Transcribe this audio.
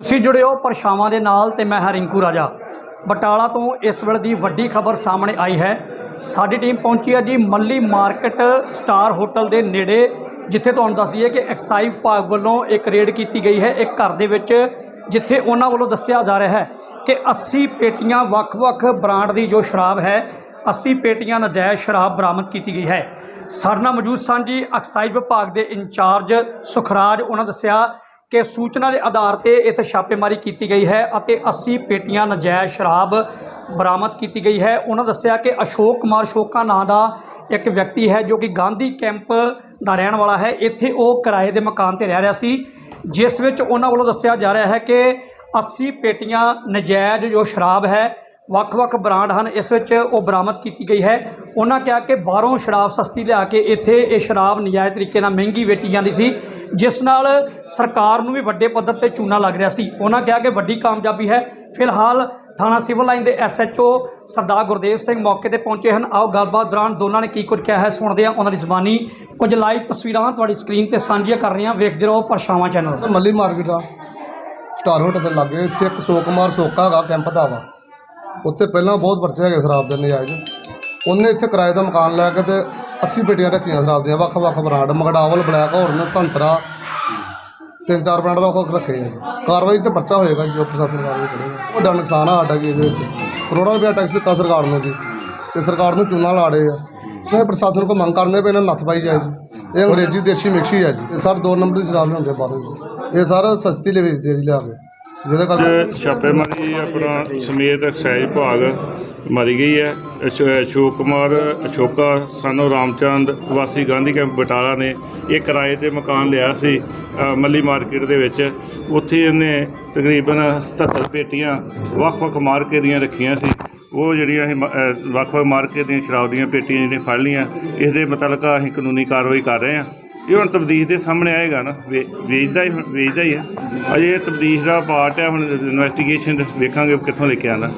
ਤੁਸੀਂ ਜੁੜੇ ਹੋ ਪਰਛਾਵਾਂ ਦੇ ਨਾਲ ਤੇ ਮੈਂ ਹਾਂ ਰਿੰਕੂ ਰਾਜਾ। ਬਟਾਲਾ ਤੋਂ ਇਸ ਵੇਲੇ ਦੀ ਵੱਡੀ ਖਬਰ ਸਾਹਮਣੇ ਆਈ ਹੈ। ਸਾਡੀ ਟੀਮ ਪਹੁੰਚੀ ਹੈ ਜੀ ਮੱਲੀ ਮਾਰਕੀਟ ਸਟਾਰ ਹੋਟਲ ਦੇ ਨੇੜੇ, ਜਿੱਥੇ ਤੁਹਾਨੂੰ ਦੱਸ ਦਈਏ ਕਿ ਐਕਸਾਈਜ਼ ਵਿਭਾਗ ਵੱਲੋਂ ਇੱਕ ਰੇਡ ਕੀਤੀ ਗਈ ਹੈ। ਇੱਕ ਘਰ ਦੇ ਵਿੱਚ, ਜਿੱਥੇ ਉਹਨਾਂ ਵੱਲੋਂ ਦੱਸਿਆ ਜਾ ਰਿਹਾ ਹੈ ਕਿ 80 ਪੇਟੀਆਂ ਵੱਖ-ਵੱਖ ਬ੍ਰਾਂਡ ਦੀ ਜੋ ਸ਼ਰਾਬ ਹੈ 80 ਪੇਟੀਆਂ ਨਜਾਇਜ਼ ਸ਼ਰਾਬ ਬਰਾਮਦ ਕੀਤੀ ਗਈ ਹੈ। ਸਾਡੇ ਨਾਲ ਮੌਜੂਦ ਸਨ ਜੀ ਐਕਸਾਈਜ਼ ਵਿਭਾਗ ਦੇ ਇੰਚਾਰਜ ਸੁਖਰਾਜ। ਉਹਨਾਂ ਦੱਸਿਆ ਕਿ ਸੂਚਨਾ ਦੇ ਆਧਾਰ ਤੇ ਇੱਥੇ ਛਾਪੇਮਾਰੀ ਕੀਤੀ ਗਈ ਹੈ ਅਤੇ 80 ਪੇਟੀਆਂ ਨਜਾਇਜ਼ ਸ਼ਰਾਬ ਬਰਾਮਦ ਕੀਤੀ ਗਈ ਹੈ। ਉਹਨਾਂ ਦੱਸਿਆ ਕਿ ਅਸ਼ੋਕ ਕੁਮਾਰ ਸ਼ੋਕਾ ਨਾਂ ਦਾ ਇੱਕ ਵਿਅਕਤੀ ਹੈ ਜੋ ਕਿ ਗਾਂਧੀ ਕੈਂਪ ਦਾ ਰਹਿਣ ਵਾਲਾ ਹੈ। ਇੱਥੇ ਉਹ ਕਿਰਾਏ ਦੇ ਮਕਾਨ ਤੇ ਰਹਿ ਰਿਹਾ ਸੀ, ਜਿਸ ਵਿੱਚ ਉਹਨਾਂ ਵੱਲੋਂ ਦੱਸਿਆ ਜਾ ਰਿਹਾ ਹੈ ਕਿ 80 ਪੇਟੀਆਂ ਨਜਾਇਜ਼ ਜੋ ਸ਼ਰਾਬ ਹੈ ਵੱਖ-ਵੱਖ ਬ੍ਰਾਂਡ ਹਨ। ਇਸ ਵਿੱਚ ਉਹ ਬਰਾਮਦ ਕੀਤੀ ਗਈ ਹੈ। ਉਹਨਾਂ ਕਿਹਾ ਕਿ ਬਾਹਰੋਂ ਸ਼ਰਾਬ ਸਸਤੀ ਲਿਆ ਕੇ ਇੱਥੇ ਇਹ ਸ਼ਰਾਬ ਨਜਾਇਜ਼ ਤਰੀਕੇ ਨਾਲ ਮਹਿੰਗੀ ਵੇਚੀ ਜਾਂਦੀ ਸੀ, ਜਿਸ ਨਾਲ ਸਰਕਾਰ ਨੂੰ ਵੀ ਵੱਡੇ ਪੱਧਰ ਤੇ ਚੂਨਾ ਲੱਗ ਰਿਹਾ ਸੀ। ਉਹਨਾਂ ਕਿਹਾ ਕਿ ਵੱਡੀ ਕਾਮਯਾਬੀ ਹੈ। ਫਿਲਹਾਲ ਥਾਣਾ ਸਿਵਲ ਲਾਈਨ ਦੇ ਐਸਐਚਓ ਸਰਦਾਰ ਗੁਰਦੇਵ ਸਿੰਘ ਮੌਕੇ ਤੇ ਪਹੁੰਚੇ ਹਨ। ਆਓ ਗੱਲਬਾਤ ਦੌਰਾਨ ਦੋਨਾਂ ਨੇ ਕੀ ਕੁਝ ਕਿਹਾ ਹੈ ਸੁਣਦੇ ਹਾਂ ਉਹਨਾਂ ਦੀ ਜ਼ੁਬਾਨੀ। ਕੁਝ ਲਾਈਵ ਤਸਵੀਰਾਂ ਤੁਹਾਡੀ ਸਕਰੀਨ ਤੇ ਸਾਂਝੀਆਂ ਕਰ ਰਹੇ ਹਾਂ ਵੇਖਦੇ ਰਹੋ ਪਰਛਾਵਾਂ ਚੈਨਲ। ਮੱਲੀ ਮਾਰਕੀਟ ਆ। ਸਟਾਰ ਹੋਟਲ ਦੇ ਲਾਗੇ। ਇੱਥੇ ਇੱਕ ਸੋ ਕੁਮਾਰ ਸੋਕਾ ਹੈਗਾ, ਕੈਂਪ ਦਾ ਵਾ। ਉੱਥੇ ਪਹਿਲਾਂ ਬਹੁਤ ਪਰਚੇ ਹੈਗੇ ਸ਼ਰਾਬ ਦੇ ਨਜਾਇਜ਼। ਉਹਨੇ ਇੱਥੇ ਕਿਰਾਏ ਦਾ ਮਕਾਨ ਲੈ ਕੇ ਤੇ 80 ਪੇਟੀਆਂ ਰੱਖੀਆਂ ਸ਼ਰਾਬ ਦੀਆਂ ਵੱਖ-ਵੱਖ ਬ੍ਰਾਂਡ ਮਗਡਾਵਲ ਬਲੈਕ ਹੌਰਨ ਸੰਤਰਾ। ਤਿੰਨ ਚਾਰ ਬ੍ਰਾਂਡ ਵੱਖ-ਵੱਖ ਰੱਖੇ ਆ ਕਾਰਵਾਈ ਤੇ ਪਰਚਾ ਹੋਏਗਾ ਜੀ, ਜੋ ਪ੍ਰਸ਼ਾਸਨ ਕਾਰਵਾਈ ਕਰੇਗਾ। ਵੱਡਾ ਨੁਕਸਾਨ ਆ ਸਾਡਾ ਜੀ ਇਹਦੇ ਵਿੱਚ। ਕਰੋੜਾਂ ਰੁਪਇਆ ਟੈਕਸ ਦਿੱਤਾ ਸਰਕਾਰ ਨੇ ਜੀ। ਤੇ ਸਰਕਾਰ ਨੂੰ ਚੂਨਾ ਲਾ ਰਹੇ ਆ। ਤੇ ਪ੍ਰਸ਼ਾਸਨ ਕੋ ਮੰਗ ਕਰਨੇ ਪਏ ਇਹਨਾਂ ਨੂੰ ਨੱਥ ਪਾਈ ਜਾਏ ਜੀ। ਇਹ ਅੰਗਰੇਜ਼ੀ ਦੇਸ਼ੀ ਮਿਕਸੀ ਹੈ ਜੀ। ਇਹ ਸਰ ਦੋ ਨੰਬਰ ਦੀ ਸ਼ਰਾਬ ਲਿਆਉਂਦੇ ਬਾਹਰੋਂ ਜੀ। ਇਹ ਸਰ ਸਸਤੀ ਲੈ ਵੇਚਦੇ ਜੀ ਲਿਆ ਕੇ। ਜਿਹਦੇ ਕਰਕੇ ਛਾਪੇਮਾਰੀ ਆਪਣਾ ਸਮੇਤ ਐਕਸਾਈਜ਼ ਵਿਭਾਗ ਮਾਰੀ ਗਈ ਹੈ ਅਸ਼- ਅਸ਼ੋਕ ਕੁਮਾਰ ਅਸ਼ੋਕਾ ਸਾਨੂੰ ਰਾਮਚੰਦ ਵਾਸੀ ਗਾਂਧੀ ਕੈਂਪ ਬਟਾਲਾ ਨੇ ਇਹ ਕਿਰਾਏ ਤੇ ਮਕਾਨ ਲਿਆ ਸੀ ਅ, ਮੱਲੀ ਮਾਰਕੀਟ ਦੇ ਵਿੱਚ। ਉੱਥੇ ਇਹਨੇ ਤਕਰੀਬਨ 77 ਪੇਟੀਆਂ ਵੱਖ-ਵੱਖ ਮਾਰਕੇ ਦੀਆਂ ਰੱਖੀਆਂ ਸੀ। ਉਹ ਜਿਹੜੀਆਂ ਅਸੀਂ ਮ- ਅ, ਵੱਖ-ਵੱਖ ਮਾਰਕੇ ਦੀਆਂ ਸ਼ਰਾਬ ਦੀਆਂ ਪੇਟੀਆਂ ਜਿਹੜੀਆਂ ਫੜ ਲਈਆਂ ਇਸ ਦੇ ਮੁਤਲਕਾ ਅਸੀਂ ਕਾਨੂੰਨੀ ਕਾਰਵਾਈ ਕਰ ਰਹੇ ਹਾਂ। ਇਹ ਹੁਣ ਤਬਦੀਸ਼ ਦੇ ਸਾਹਮਣੇ ਆਏਗਾ ਨਾ, ਵੇ- ਵੇਚਦਾ ਹੀ ਵੇਚਦਾ ਹੀ ਹੈ ਅਜੇ ਤਬਦੀਸ਼ ਦਾ ਪਾਰਟ ਹੈ, ਹੁਣ ਇਨਵੈਸਟੀਗੇਸ਼ਨ ਵੇਖਾਂਗੇ ਕਿੱਥੋਂ ਲੈ ਕੇ ਆਉਂਦਾ